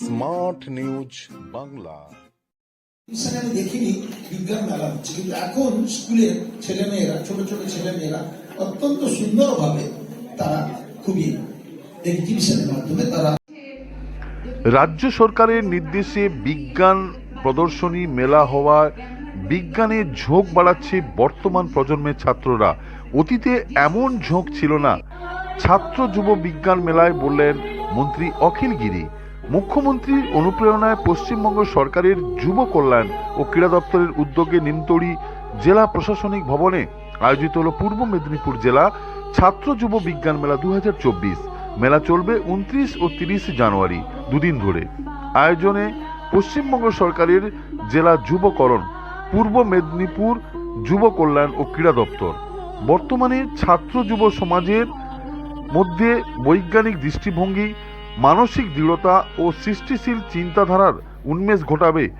Smart news Bangla. আমি দেখিনি বিজ্ঞান মেলা হচ্ছে কিন্তু এখন স্কুলের ছেলেমেয়েরা ছোট ছোট ছেলেমেয়েরা অত্যন্ত সুন্দরভাবে তারা খুবই এক্সিবিশনের মাধ্যমে তারা রাজ্য সরকারের নির্দেশে বিজ্ঞান প্রদর্শনী মেলা হওয়ায় বিজ্ঞানে ঝোঁক বাড়াচ্ছে বর্তমান প্রজন্মের ছাত্ররা। অতীতে এমন ঝোঁক ছিল না। ছাত্র যুব বিজ্ঞান মেলায় বললেন মন্ত্রী অখিল গিরি। মুখ্যমন্ত্রীর অনুপ্রেরণায় পশ্চিমবঙ্গ সরকারের যুব কল্যাণ ও ক্রীড়া দপ্তরের উদ্যোগে নিমতড়ি জেলা প্রশাসনিক ভবনে আয়োজিত হল পূর্ব মেদিনীপুর জেলা ছাত্র যুব বিজ্ঞান মেলা দুহাজার চব্বিশ। মেলা চলবে উনত্রিশ ও তিরিশ জানুয়ারি, দুদিন ধরে। আয়োজনে পশ্চিমবঙ্গ সরকারের জেলা যুবকরণ, পূর্ব মেদিনীপুর যুব কল্যাণ ও ক্রীড়া দপ্তর। বর্তমানে ছাত্র যুব সমাজের মধ্যে বৈজ্ঞানিক দৃষ্টিভঙ্গি মানসিক দৃঢ়তা ও সৃষ্টিশীল চিন্তাধারার উন্মেষ ঘটাবে।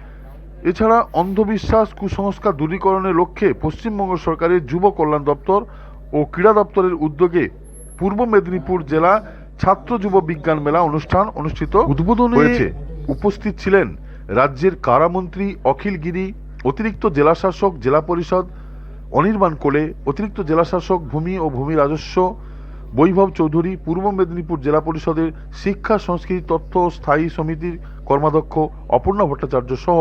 এছাড়া অন্ধবিশ্বাস কুসংস্কার দূরীকরণের লক্ষ্যে পশ্চিমবঙ্গ সরকারের যুব কল্যাণ দপ্তর ও ক্রীড়া দপ্তরের উদ্যোগে পূর্ব মেদিনীপুর জেলা ছাত্র যুব বিজ্ঞান মেলা অনুষ্ঠান অনুষ্ঠিত উদ্বোধন হয়েছে। উপস্থিত ছিলেন রাজ্যের কারামন্ত্রী অখিল গিরি অতিরিক্ত জেলাশাসক জেলা পরিষদ অনির্বাণ কোলে অতিরিক্ত জেলাশাসক ভূমি ও ভূমি রাজস্ব বৈভব চৌধুরী পূর্ব মেদিনীপুর জেলা পরিষদের শিক্ষা, সংস্কৃতি, তথ্য স্থায়ী সমিতির কর্মাধ্যক্ষ অপর্ণা ভট্টাচার্য সহ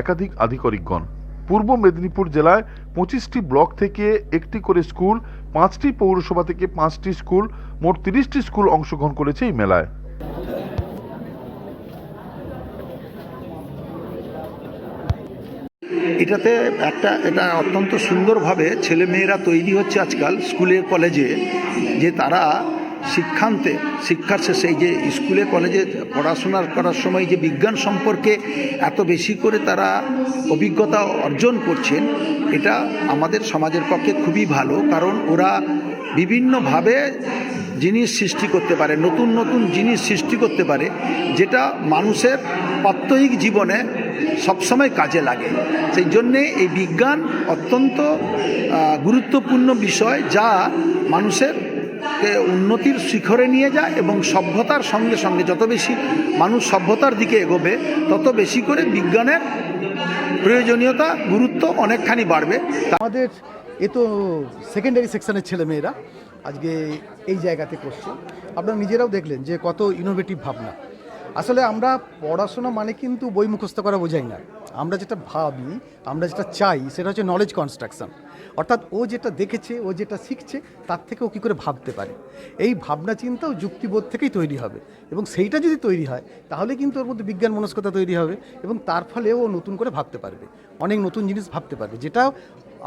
একাধিক আধিকারিকগণ। পূর্ব মেদিনীপুর জেলায় পঁচিশটি ব্লক থেকে একটি করে স্কুল, পাঁচটি পৌরসভা থেকে পাঁচটি স্কুল, মোট তিরিশটি স্কুল অংশগ্রহণ করেছে এই মেলায়। এটাতে একটা, এটা অত্যন্ত সুন্দরভাবে ছেলে মেয়েরা তৈরি হচ্ছে আজকাল স্কুলে, কলেজে, যে তারা শিক্ষান্তে, শিক্ষার শেষে যে স্কুলে, কলেজে পড়াশোনা করার সময় যে বিজ্ঞান সম্পর্কে এত বেশি করে তারা অভিজ্ঞতা অর্জন করছেন, এটা আমাদের সমাজের পক্ষে খুবই ভালো। কারণ ওরা বিভিন্নভাবে জিনিস সৃষ্টি করতে পারে, নতুন নতুন জিনিস সৃষ্টি করতে পারে, যেটা মানুষের প্রাত্যহিক জীবনে সবসময় কাজে লাগে। সেই জন্যে এই বিজ্ঞান অত্যন্ত গুরুত্বপূর্ণ বিষয় যা মানুষের উন্নতির শিখরে নিয়ে যায় এবং সভ্যতার সঙ্গে সঙ্গে যত বেশি মানুষ সভ্যতার দিকে এগোবে, তত বেশি করে বিজ্ঞানের প্রয়োজনীয়তা, গুরুত্ব অনেকখানি বাড়বে। আমাদের এ তো সেকেন্ডারি সেকশনের ছেলেমেয়েরা আজকে এই জায়গাতে করছে আপনারা নিজেরাও দেখলেন যে কত ইনোভেটিভ ভাবনা। আসলে আমরা পড়াশোনা মানে কিন্তু বই মুখস্থ করা বোঝাই না। আমরা যেটা ভাবি, আমরা যেটা চাই, সেটা হচ্ছে নলেজ কনস্ট্রাকশন অর্থাৎ ও যেটা দেখেছে, ও যেটা শিখছে, তার থেকে ও কী করে ভাবতে পারে? এই ভাবনা চিন্তাও যুক্তিবোধ থেকেই তৈরি হবে। এবং সেইটা যদি তৈরি হয়, তাহলে কিন্তু ওর মধ্যে বিজ্ঞান মনস্কতা তৈরি হবে এবং তার ফলে ও নতুন করে ভাবতে পারবে। অনেক নতুন জিনিস ভাবতে পারবে, যেটা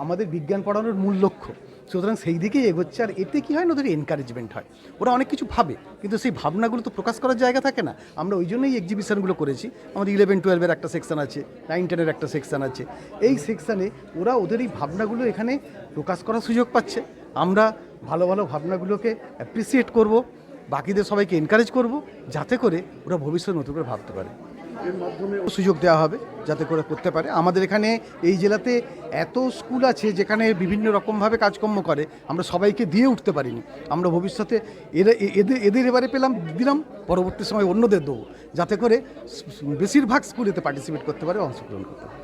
আমাদের বিজ্ঞান পড়ানোর মূল লক্ষ্য। সুতরাং সেই দিকেই এগোচ্ছে আর এতে কী হয় না, ওদের এনকারেজমেন্ট হয়। ওরা অনেক কিছু ভাবে, কিন্তু সেই ভাবনাগুলো তো প্রকাশ করার জায়গা থাকে না। আমরা ওই জন্যই এক্সিবিশনগুলো করেছি। আমাদের ইলেভেন টুয়েলভের একটা সেকশন আছে নাইন টেনের একটা সেকশন আছে। এই সেকশানে ওরা ওদের এই ভাবনাগুলো এখানে প্রকাশ করার সুযোগ পাচ্ছে। আমরা ভালো ভালো ভাবনাগুলোকে অ্যাপ্রিসিয়েট করব, বাকিদের সবাইকে এনকারেজ করব, যাতে করে ওরা ভবিষ্যতে নতুন করে ভাবতে পারে। সুযোগ দেওয়া হবে যাতে করে করতে পারে। আমাদের এখানে এই জেলাতে এত স্কুল আছে যেখানে বিভিন্ন রকমভাবে কাজকর্ম করে, আমরা সবাইকে দিয়ে উঠতে পারিনি। আমরা ভবিষ্যতে এরা, এদের এদের এবারে পেলাম, দিলাম, পরবর্তী সময় অন্যদের দেবো। যাতে করে বেশিরভাগ স্কুল এতে পার্টিসিপেট করতে পারে, অংশগ্রহণ করতে পারে।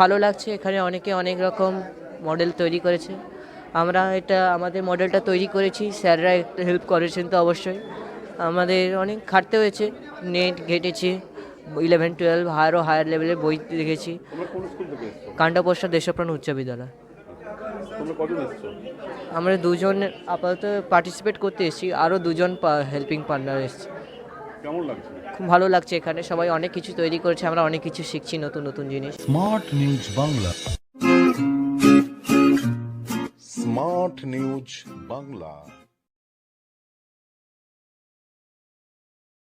ভালো লাগছে এখানে অনেকে অনেক রকম মডেল তৈরি করেছে। আমরা এটা, আমাদের মডেলটা তৈরি করেছি, স্যাররা হেল্প করেছেন তো অবশ্যই। আমাদের অনেক খাটতে হয়েছে নেট ঘেটেছি। ইলেভেন টুয়েলভ আরও হায়ার লেভেলের বই দেখেছি। কাণ্ডপোষ্টা দেশপ্রাণ উচ্চ বিদ্যালয়। আমরা দুজন আপাতত পার্টিসিপেট করতে এসেছি আরও দুজন হেল্পিং পার্টনার এসেছি। খুব ভালো লাগছে এখানে সবাই অনেক কিছু তৈরি করেছে আমরা অনেক কিছু শিখছি নতুন নতুন জিনিস। Smart news Bangla smart news Bangla